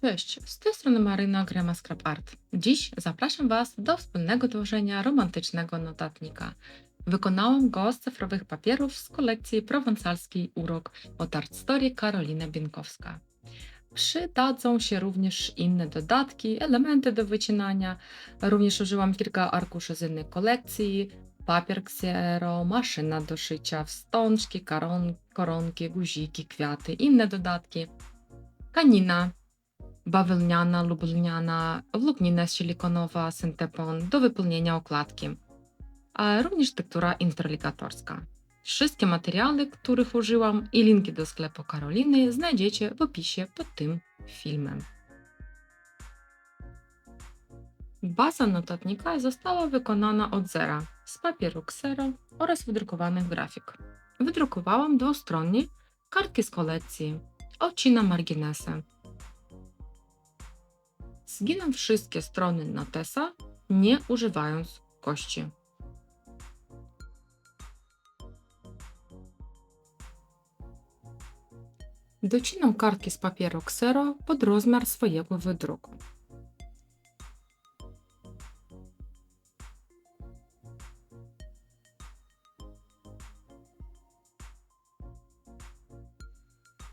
Cześć, z tej strony Maryna Grema Scrap Art. Dziś zapraszam Was do wspólnego tworzenia romantycznego notatnika. Wykonałam go z cyfrowych papierów z kolekcji prowancalskiej Urok od Art Story Karolina Bienkowska. Przydadzą się również inne dodatki, elementy do wycinania. Również użyłam kilka arkuszy z innej kolekcji, papier ksero, maszyna do szycia, wstążki, koron, koronki, guziki, kwiaty, inne dodatki. Kanina, bawełniana lub lniana, włóknina silikonowa, syntepon do wypełnienia okładki, a również tektura interligatorska. Wszystkie materiały, których użyłam i linki do sklepu Karoliny znajdziecie w opisie pod tym filmem. Baza notatnika została wykonana od zera z papieru ksero oraz wydrukowanych grafik. Wydrukowałam dwustronnie kartki z kolekcji, odcinam marginesy, Zginam wszystkie strony notesa, nie używając kości. Docinam kartki z papieru ksero pod rozmiar swojego wydruku.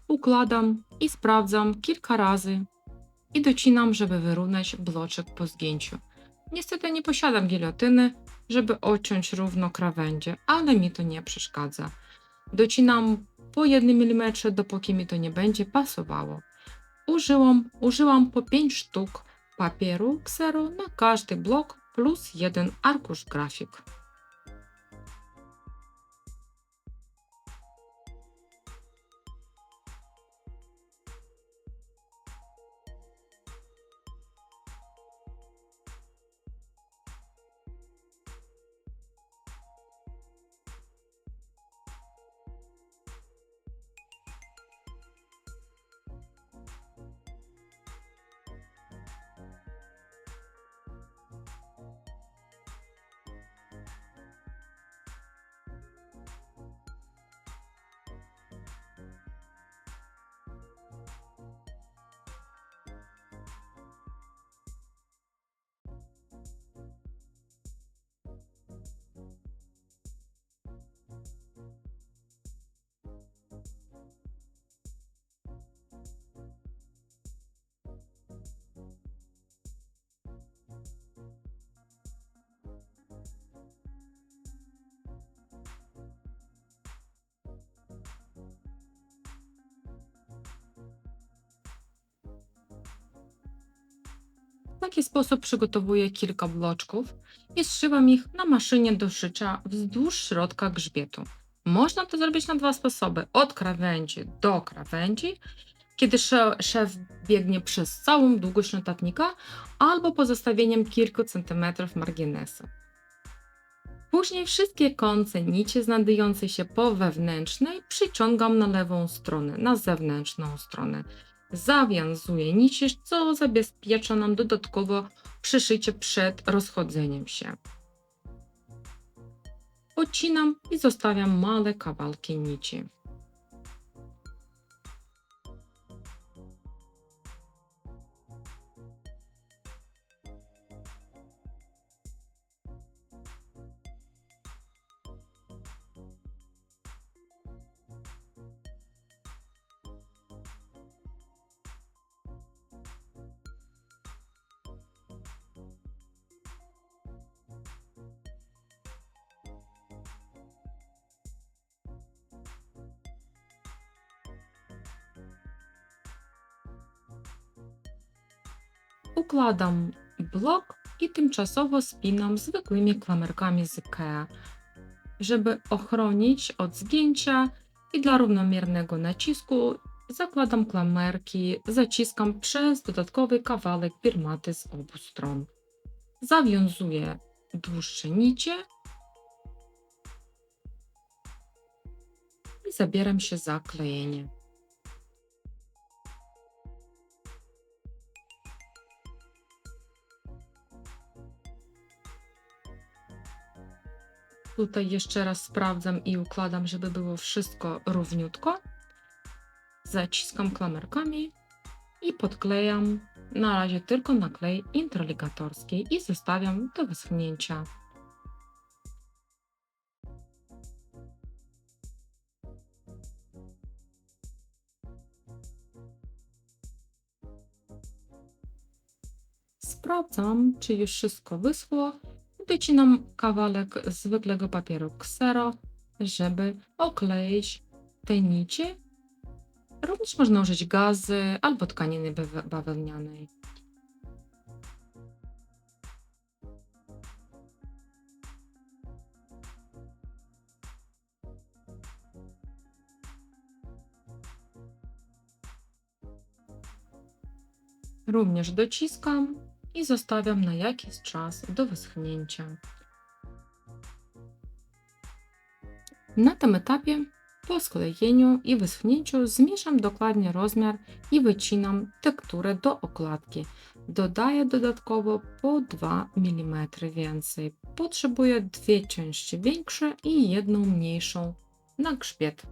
Układam i sprawdzam kilka razy, i docinam, żeby wyrównać bloczek po zgięciu. Niestety nie posiadam giliotyny, żeby odciąć równo krawędzie, ale mi to nie przeszkadza. Docinam po 1 mm, dopóki mi to nie będzie pasowało. Użyłam, użyłam po 5 sztuk papieru ksero na każdy blok plus jeden arkusz grafik. Taki sposób przygotowuję kilka bloczków i zszywam ich na maszynie do szycia wzdłuż środka grzbietu. Można to zrobić na dwa sposoby: od krawędzi do krawędzi, kiedy sze- szef biegnie przez całą długość notatnika, albo pozostawieniem kilku centymetrów marginesu. Później wszystkie końce nici znajdujące się po wewnętrznej przyciągam na lewą stronę, na zewnętrzną stronę zawiązuję nici, co zabezpiecza nam dodatkowo przyszycie przed rozchodzeniem się. Odcinam i zostawiam małe kawałki nici. Układam blok i tymczasowo spinam zwykłymi klamerkami z IKEA, żeby ochronić od zgięcia i dla równomiernego nacisku zakładam klamerki, zaciskam przez dodatkowy kawałek firmaty z obu stron. Zawiązuję dłuższe nicie i zabieram się za klejenie. Tutaj jeszcze raz sprawdzam i układam, żeby było wszystko równiutko. Zaciskam klamerkami i podklejam na razie tylko na klej i zostawiam do wyschnięcia. Sprawdzam, czy już wszystko wyschło. Wycinam kawałek zwykłego papieru ksero, żeby okleić te nicie. Również można użyć gazy albo tkaniny bawe- bawełnianej. Również dociskam i zostawiam na jakiś czas do wyschnięcia. Na tym etapie po sklejeniu i wyschnięciu zmieszam dokładnie rozmiar i wycinam tekturę do okładki. Dodaję dodatkowo po 2 mm więcej. Potrzebuję dwie części większe i jedną mniejszą na grzbiet.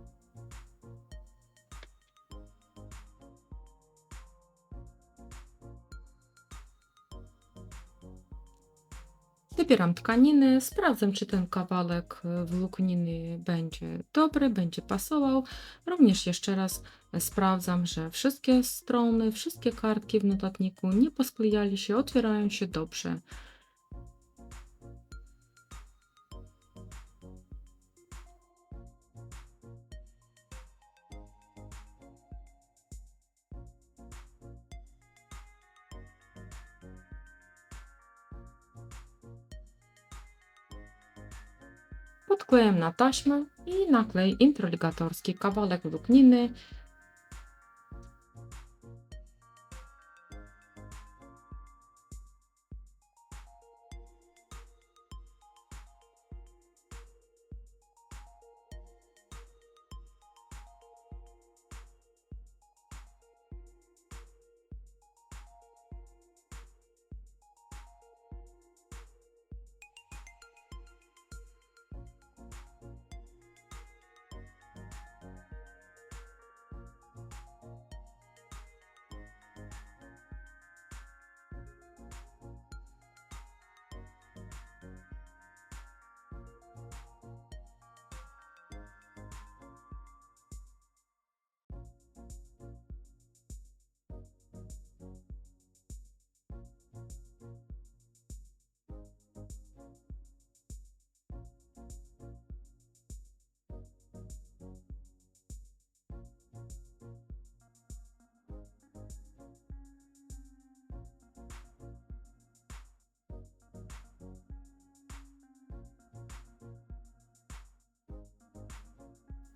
Wybieram tkaniny, sprawdzam, czy ten kawałek e, włókniny będzie dobry, będzie pasował. Również jeszcze raz e, sprawdzam, że wszystkie strony, wszystkie kartki w notatniku nie posklejali się, otwierają się dobrze. Podklejam na taśmę i na klej introligatorski kawałek włókniny.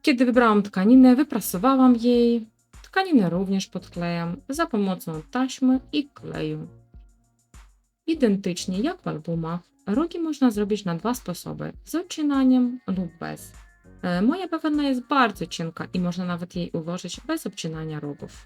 Kiedy wybrałam tkaninę, wyprasowałam jej. Tkaninę również podklejam za pomocą taśmy i kleju. Identycznie jak w albumach, rogi można zrobić na dwa sposoby: z obcinaniem lub bez. E, Moja bawełna jest bardzo cienka i można nawet jej ułożyć bez obcinania rogów.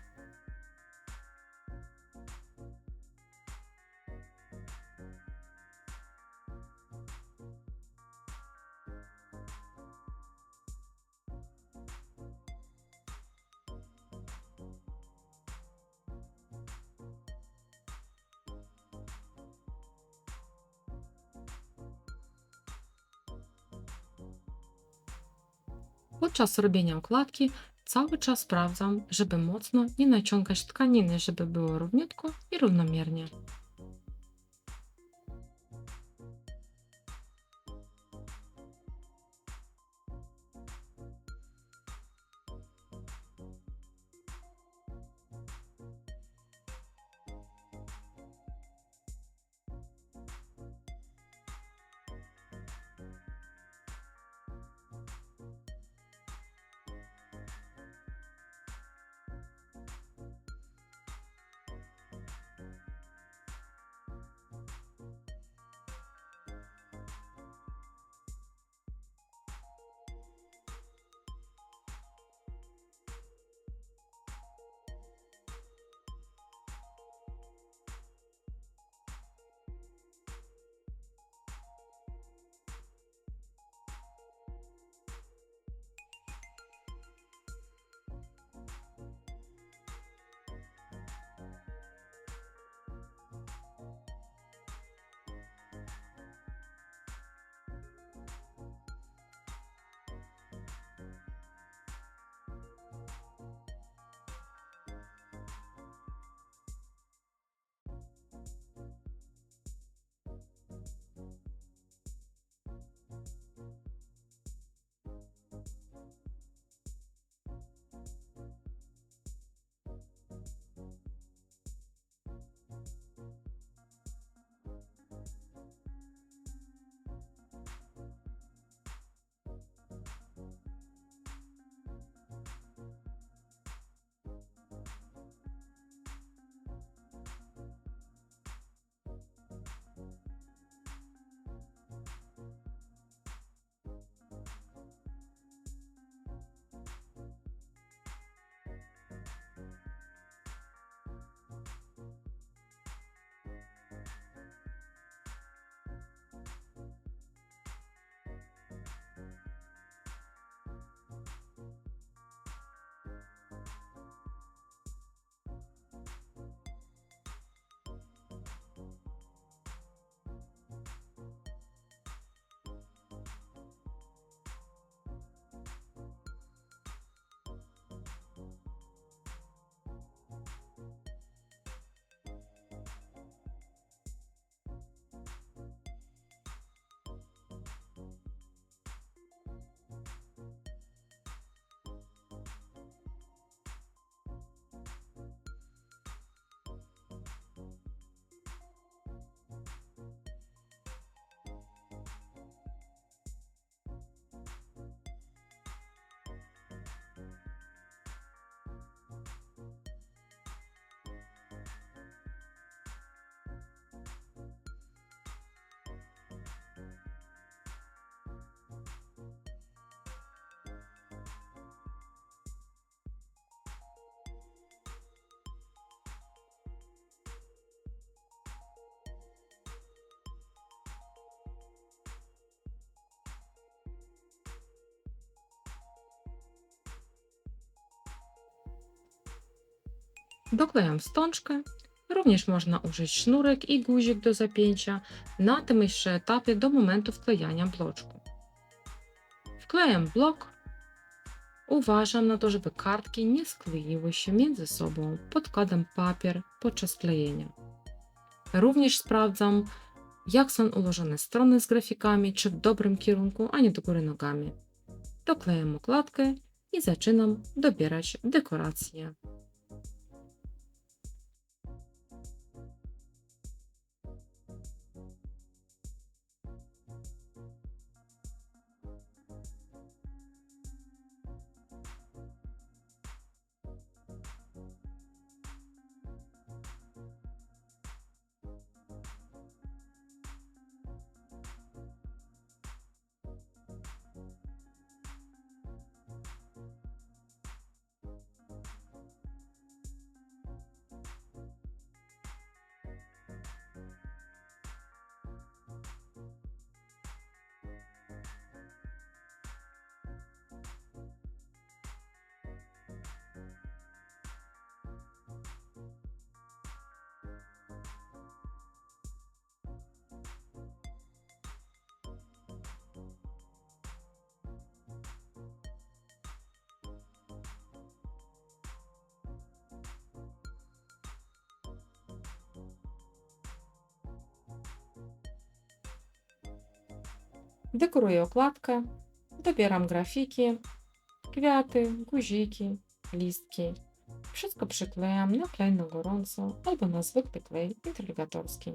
Podczas robienia okładki cały czas sprawdzam, żeby mocno nie naciągać tkaniny, żeby było równiutko i równomiernie. Doklejam wstążkę. Również można użyć sznurek i guzik do zapięcia na tym jeszcze etapie do momentu wklejania bloczku. Wklejam blok. Uważam na to, żeby kartki nie skleiły się między sobą. Podkładam papier podczas klejenia. Również sprawdzam, jak są ułożone strony z grafikami, czy w dobrym kierunku, a nie do góry nogami. Doklejam okładkę i zaczynam dobierać dekoracje. Dekoruję okładkę, dobieram grafiki, kwiaty, guziki, listki. Wszystko przyklejam na klej na gorąco albo na zwykły klej intrygatorski.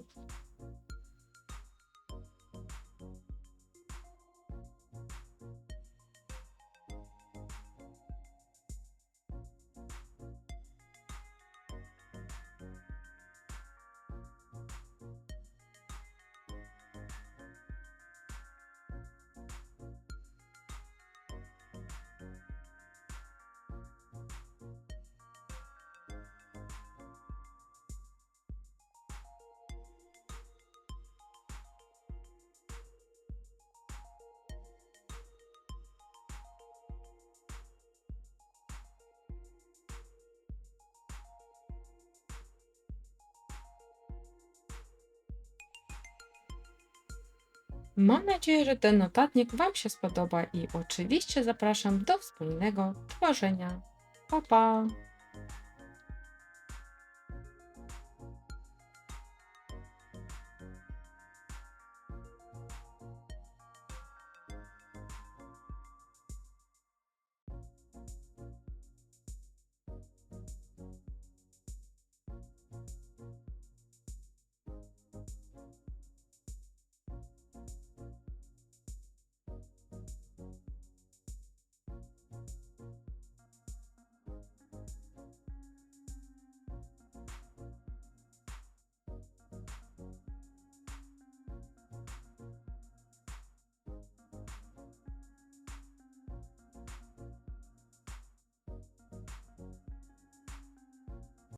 Mam nadzieję, że ten notatnik Wam się spodoba i oczywiście zapraszam do wspólnego tworzenia. Pa, pa!